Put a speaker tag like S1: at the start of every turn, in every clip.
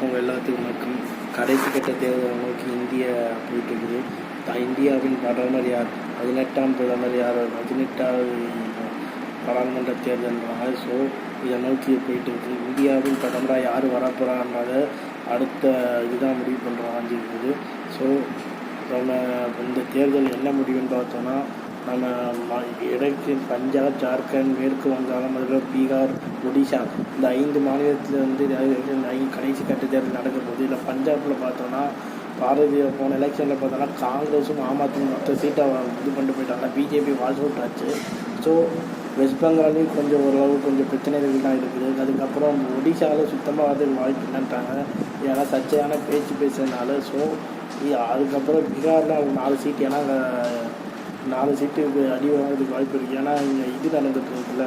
S1: அவங்க எல்லாத்துக்கும் வணக்கம். கடைசி கட்ட தேர்தலை நோக்கி இந்தியா போயிட்டு இருக்குது. த- இந்தியாவின் பிரதமர் யார்? பதினெட்டாம் பிரதமர் யார்? பதினெட்டாவது பாராளுமன்ற தேர்தல்ன்றாங்க ஸோ இதை நோக்கி போயிட்டு இருக்குது. இந்தியாவின் பிரதமராக யார் வரப்போகிறான்றத அடுத்த இதுதான் முடிவு பண்ணுறாங்க இருக்குது. ஸோ நம்ம இந்த தேர்தல் என்ன முடிவுன்னு பார்த்தோன்னா நம்ம ம- இடைக்கு பஞ்சாப் ஜார்க்கண்ட் மேற்கு வங்காளம் அதில் பீகார் ஒடிஷா இந்த ஐந்து மாநிலத்தில் வந்து கடைசி கட்ட தேர்தல் நடக்க போகுது. இல்லை பஞ்சாபில் பார்த்தோன்னா பாரதிய போன எலெக்ஷனில் பார்த்தோன்னா காங்கிரஸும் ஆம் ஆத்மி மொத்த சீட்டை இது பண்ணிட்டு போயிட்டாங்க. பிஜேபி வாஷ் அவுட் ஆச்சு ஸோ வெஸ்ட் பெங்காலையும் கொஞ்சம் ஓரளவு கொஞ்சம் பிரச்சனைகள் தான் இருக்குது. அதுக்கப்புறம் ஒடிஷாவில் சுத்தமாக வரதுக்கு வாய்ப்பு இல்லைன்ட்டாங்க. ஏன்னா சர்ச்சையான பேச்சு பேசுறதுனால ஸோ அதுக்கப்புறம் பீகாரில் நாலு சீட் ஏன்னா நாலு சீட்டு அடி வாங்கிறதுக்கு வாய்ப்பு இருக்குது ஏன்னா இங்கே இது நடந்துட்டு இருக்குல்ல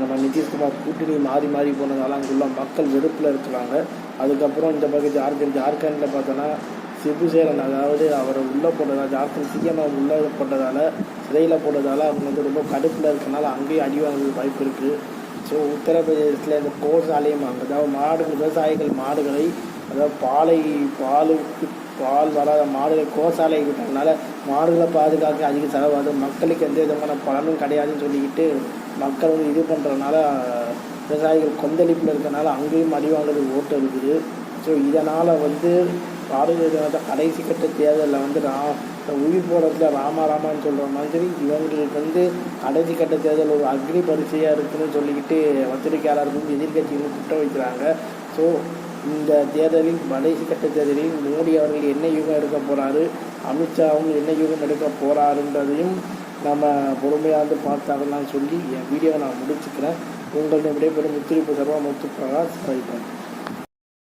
S1: நம்ம நிதிஷ்குமார் கூட்டணி மாறி மாறி போனதால அங்குள்ள மக்கள் வெறுப்பில் இருக்கிறாங்க. அதுக்கப்புறம் இந்த பக்கம் ஜார்க்கண்ட். ஜார்க்கண்டில் பார்த்தோன்னா சிபுசேரன் அதாவது அவரை உள்ளே போட்டதால் ஜார்க்கண்ட் சிஎம் உள்ளே போட்டதால் சிறையில் போட்டதால் அவங்க வந்து ரொம்ப கடுப்பில் இருக்கனால அங்கேயும் அடி வாங்குறதுக்கு வாய்ப்பு இருக்குது ஸோ உத்தரப்பிரதேசத்தில் இந்த கோசாலையும் அங்கே அதாவது மாடு விவசாயிகள் மாடுகளை அதாவது பாலை பாலுக்கு பால் வராத மாடுகள் கோசாலை விட்டதுனால மாடுகளை பாதுகாக்க அதிக செலவாது மக்களுக்கு எந்த விதமான பலனும் கிடையாதுன்னு சொல்லிக்கிட்டு மக்கள் வந்து இது பண்ணுறதுனால விவசாயிகள் கொந்தளிப்பில் இருக்கிறனால அங்கேயும் அடி ஓட்டு இருக்குது ஸோ இதனால் வந்து பாரதிய ஜனதா கடைசி கட்ட தேர்தலில் வந்து ரா உயிர் போடுறதுல ராமா ராமான்னு சொல்கிற மாதிரி இவங்களுக்கு வந்து கடைசி கட்ட தேர்தல் ஒரு அக்னி பரிசையாக இருக்குன்னு சொல்லிக்கிட்டு பத்திரிகையாளர்களும் எதிர்கட்சிகளும் குற்றம் வைக்கிறாங்க. ஸோ இந்த தேர்தலில் கடைசி கட்ட தேர்தலில் மோடி அவர்கள் என்ன யூகம் எடுக்க போகிறாரு அமித்ஷாவும் என்ன யூகம் எடுக்க போகிறாருன்றதையும் நம்ம பொறுமையாக வந்து பார்த்தாங்கன்னு சொல்லி என் வீடியோவை நான் முடிச்சுக்கிறேன். உங்களிடம் விடைபெறும் முத்திரிப்பு சர்வா முத்து பிரகாஷ் வைப்பேன்